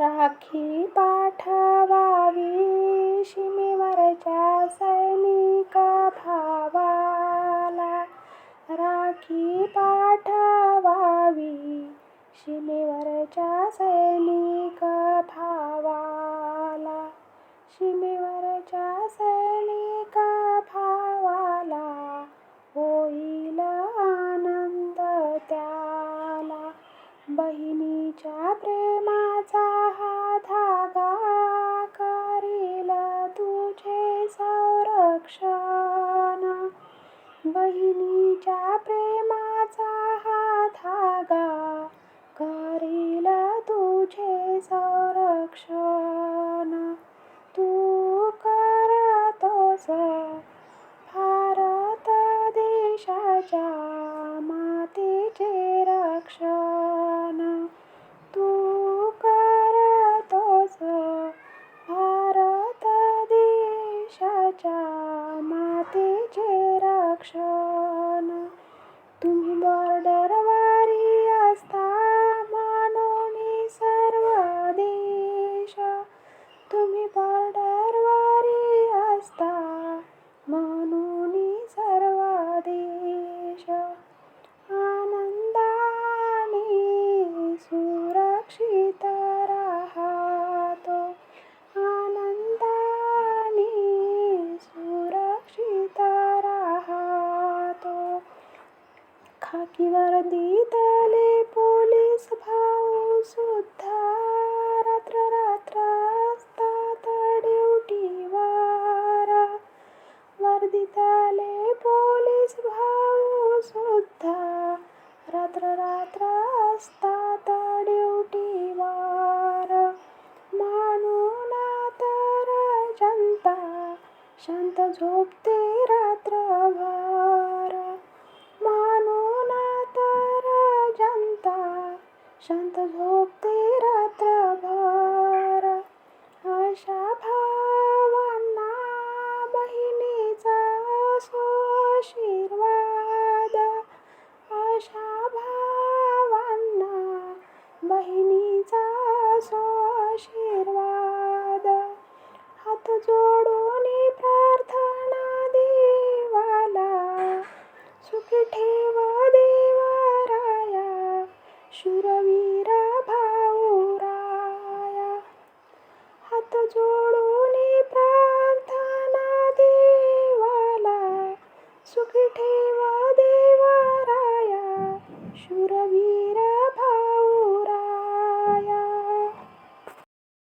राखी पाठवावी. शिमेवरच्या सैनिक तिच्या प्रेमाचा हा धागा करील तुझे संरक्षण. बहिणीच्या प्रेमाचा हा धागा करील तुझे संरक्षण. সাথে रात्र रात्र असतात ड्युटीवार म्हणून तर जनता शांत झोपते रात्रभर. म्हणून तर जनता शांत झोपते जोडून प्रार्थना देवाला. सुख ठे